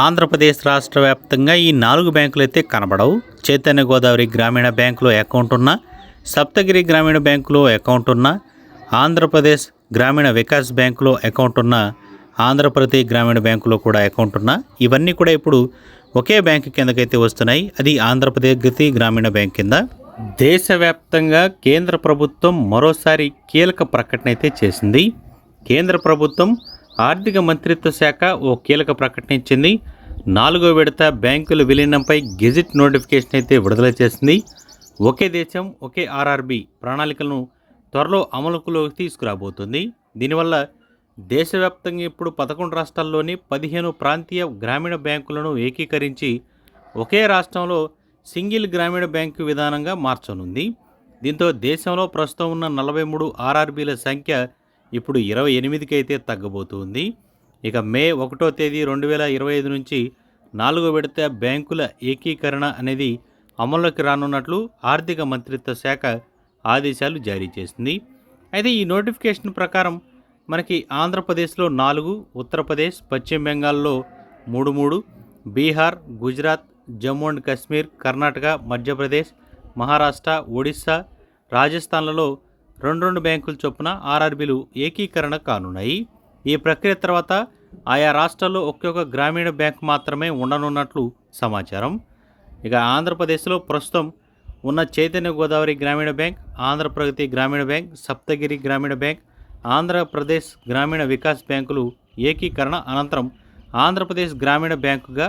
ఆంధ్రప్రదేశ్ రాష్ట్ర వ్యాప్తంగా ఈ నాలుగు బ్యాంకులు అయితే కనబడవు. చైతన్య గోదావరి గ్రామీణ బ్యాంకులో అకౌంట్ ఉన్న సప్తగిరి గ్రామీణ బ్యాంకులో అకౌంట్ ఉన్న ఆంధ్రప్రదేశ్ గ్రామీణ వికాస్ బ్యాంకులో అకౌంట్ ఉన్న ఆంధ్రప్రదేశ్ గ్రామీణ బ్యాంకులో కూడా అకౌంట్ ఉన్న. ఇవన్నీ కూడా ఇప్పుడు ఒకే బ్యాంకు కిందకైతే వస్తున్నాయి. అది ఆంధ్రప్రదేశ్ గతి గ్రామీణ బ్యాంక్ కింద. దేశవ్యాప్తంగా కేంద్ర ప్రభుత్వం మరోసారి కీలక ప్రకటన అయితే చేసింది. కేంద్ర ప్రభుత్వం ఆర్థిక మంత్రిత్వ శాఖ ఓ కీలక ప్రకటన ఇచ్చింది. నాలుగో విడత బ్యాంకుల విలీనంపై గెజిట్ నోటిఫికేషన్ అయితే విడుదల చేసింది. ఒకే దేశం ఒకే ఆర్ఆర్బి ప్రణాళికలను త్వరలో అమలులోకి తీసుకురాబోతుంది. దీనివల్ల దేశవ్యాప్తంగా ఇప్పుడు పదకొండు రాష్ట్రాల్లోని పదిహేను ప్రాంతీయ గ్రామీణ బ్యాంకులను ఏకీకరించి ఒకే రాష్ట్రంలో సింగిల్ గ్రామీణ బ్యాంకు విధానంగా మార్చనుంది. దీంతో దేశంలో ప్రస్తుతం ఉన్న నలభై మూడు ఆర్ఆర్బీల సంఖ్య ఇప్పుడు ఇరవై ఎనిమిదికి అయితే తగ్గబోతుంది. ఇక మే ఒకటో తేదీ రెండు వేల ఇరవై ఐదు నుంచి నాలుగో విడత బ్యాంకుల ఏకీకరణ అనేది అమల్లోకి రానున్నట్లు ఆర్థిక మంత్రిత్వ శాఖ ఆదేశాలు జారీ చేసింది. అయితే ఈ నోటిఫికేషన్ ప్రకారం మనకి ఆంధ్రప్రదేశ్లో నాలుగు ఉత్తరప్రదేశ్ పశ్చిమ బెంగాల్లో మూడు మూడు బీహార్ గుజరాత్ జమ్మూ అండ్ కాశ్మీర్ కర్ణాటక మధ్యప్రదేశ్ మహారాష్ట్ర ఒడిశా రాజస్థాన్లలో రెండు రెండు బ్యాంకుల చొప్పున ఆర్ఆర్బీలు ఏకీకరణ కానున్నాయి. ఈ ప్రక్రియ తర్వాత ఆయా రాష్ట్రాల్లో ఒక్కొక్క గ్రామీణ బ్యాంకు మాత్రమే ఉండనున్నట్లు సమాచారం. ఇక ఆంధ్రప్రదేశ్లో ప్రస్తుతం ఉన్న చైతన్య గోదావరి గ్రామీణ బ్యాంక్ ఆంధ్రప్రగతి గ్రామీణ బ్యాంక్ సప్తగిరి గ్రామీణ బ్యాంక్ ఆంధ్రప్రదేశ్ గ్రామీణ వికాస్ బ్యాంకులు ఏకీకరణ అనంతరం ఆంధ్రప్రదేశ్ గ్రామీణ బ్యాంకుగా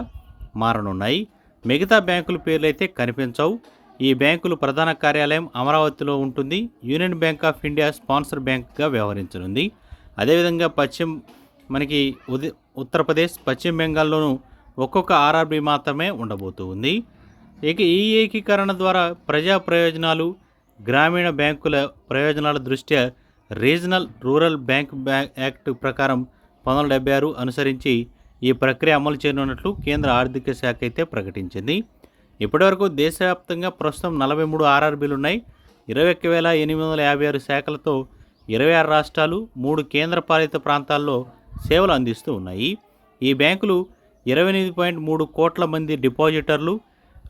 మారనున్నాయి. మిగతా బ్యాంకుల పేర్లు అయితే కనిపించవు. ఈ బ్యాంకులు ప్రధాన కార్యాలయం అమరావతిలో ఉంటుంది. Union bank of India sponsor బ్యాంక్గా వ్యవహరించనుంది. అదేవిధంగా పశ్చిమ మనకి ఉది ఉత్తరప్రదేశ్ పశ్చిమ బెంగాల్లోనూ ఒక్కొక్క ఆర్ఆర్బి మాత్రమే ఉండబోతుంది. ఇక ఈ ఏకీకరణ ద్వారా ప్రజా ప్రయోజనాలు గ్రామీణ బ్యాంకుల ప్రయోజనాల దృష్ట్యా రీజనల్ రూరల్ బ్యాంక్ యాక్ట్ ప్రకారం పంతొమ్మిది డెబ్బై ఆరు అనుసరించి ఈ ప్రక్రియ అమలు చేయనున్నట్లు కేంద్ర ఆర్థిక శాఖ అయితే ప్రకటించింది. ఇప్పటివరకు దేశవ్యాప్తంగా ప్రస్తుతం నలభై మూడు ఆర్ఆర్బీలు ఉన్నాయి. ఇరవై ఒక్క వేల ఎనిమిది వందల యాభై ఆరు శాఖలతో ఇరవై ఆరు రాష్ట్రాలు మూడు కేంద్రపాలిత ప్రాంతాల్లో సేవలు అందిస్తూ ఉన్నాయి. ఈ బ్యాంకులు ఇరవై ఎనిమిది పాయింట్ మూడు కోట్ల మంది డిపాజిటర్లు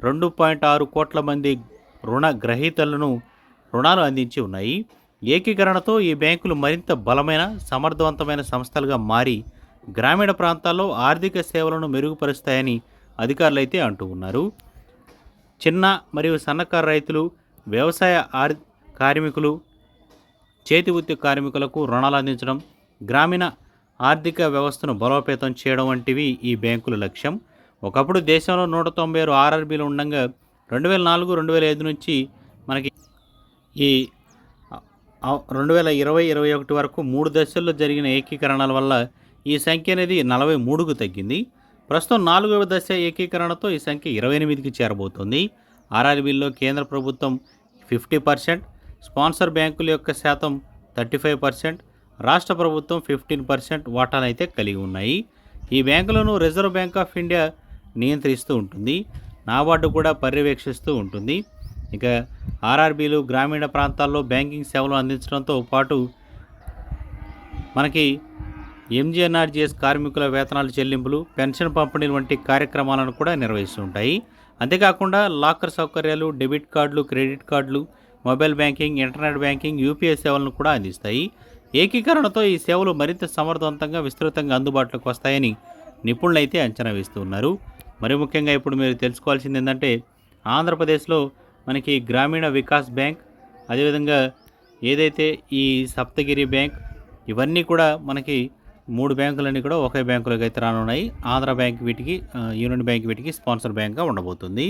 రెండు పాయింట్ ఆరు కోట్ల మంది రుణ గ్రహీతలను రుణాలు అందించి ఉన్నాయి. ఏకీకరణతో ఈ బ్యాంకులు మరింత బలమైన సమర్థవంతమైన సంస్థలుగా మారి గ్రామీణ ప్రాంతాల్లో ఆర్థిక సేవలను మెరుగుపరుస్తాయని అధికారులైతే అంటూ ఉన్నారు. చిన్న మరియు సన్నకారు రైతులు వ్యవసాయ ఆర్ కార్మికులు చేతి వృత్తి కార్మికులకు రుణాలు అందించడం గ్రామీణ ఆర్థిక వ్యవస్థను బలోపేతం చేయడం వంటివి ఈ బ్యాంకుల లక్ష్యం. ఒకప్పుడు దేశంలో నూట తొంభై ఆరు ఆర్ఆర్బీలు ఉండగా రెండు వేల నాలుగు రెండు వేల ఐదు నుంచి మనకి ఈ రెండు వేల ఇరవై ఇరవై ఒకటి వరకు మూడు దశల్లో జరిగిన ఏకీకరణల వల్ల ఈ సంఖ్య అనేది నలభై మూడుకు తగ్గింది. ప్రస్తుతం నాలుగవ దశ ఏకీకరణతో ఈ సంఖ్య ఇరవై ఎనిమిదికి చేరబోతుంది. ఆర్ఆర్బీల్లో కేంద్ర ప్రభుత్వం ఫిఫ్టీ పర్సెంట్ స్పాన్సర్ బ్యాంకుల యొక్క శాతం థర్టీ ఫైవ్ పర్సెంట్ రాష్ట్ర ప్రభుత్వం ఫిఫ్టీన్ పర్సెంట్ వాటాలు అయితే కలిగి ఉన్నాయి. ఈ బ్యాంకులను రిజర్వ్ బ్యాంక్ ఆఫ్ ఇండియా నియంత్రిస్తూ ఉంటుంది. నాబార్డు కూడా పర్యవేక్షిస్తూ ఉంటుంది. ఇక ఆర్ఆర్బీలు గ్రామీణ ప్రాంతాల్లో బ్యాంకింగ్ సేవలు అందించడంతో పాటు మనకి ఎంజీఎన్ఆర్జీఎస్ కార్మికుల వేతనాల చెల్లింపులు పెన్షన్ పంపిణీలు వంటి కార్యక్రమాలను కూడా నిర్వహిస్తుంటాయి అంతేకాకుండా లాకర్ సౌకర్యాలు డెబిట్ కార్డులు క్రెడిట్ కార్డులు mobile banking internet banking UPI సేవలను కూడా అందిస్తాయి. ఏకీకరణతో ఈ సేవలు మరింత సమర్థవంతంగా విస్తృతంగా అందుబాటులోకి వస్తాయని నిపుణులైతే అంచనా వేస్తున్నారు. మరి ముఖ్యంగా ఇప్పుడు మీరు తెలుసుకోవాల్సింది ఏంటంటే ఆంధ్రప్రదేశ్లో మనకి గ్రామీణ వికాస్ బ్యాంక్ అదేవిధంగా ఏదైతే ఈ సప్తగిరి బ్యాంక్ ఇవన్నీ కూడా మనకి మూడు బ్యాంకులన్నీ కూడా ఒకే బ్యాంకులోకి అయితే రానున్నాయి. ఆంధ్ర బ్యాంక్ వీటికి యూనియన్ బ్యాంక్ వీటికి స్పాన్సర్ బ్యాంక్గా ఉండబోతుంది.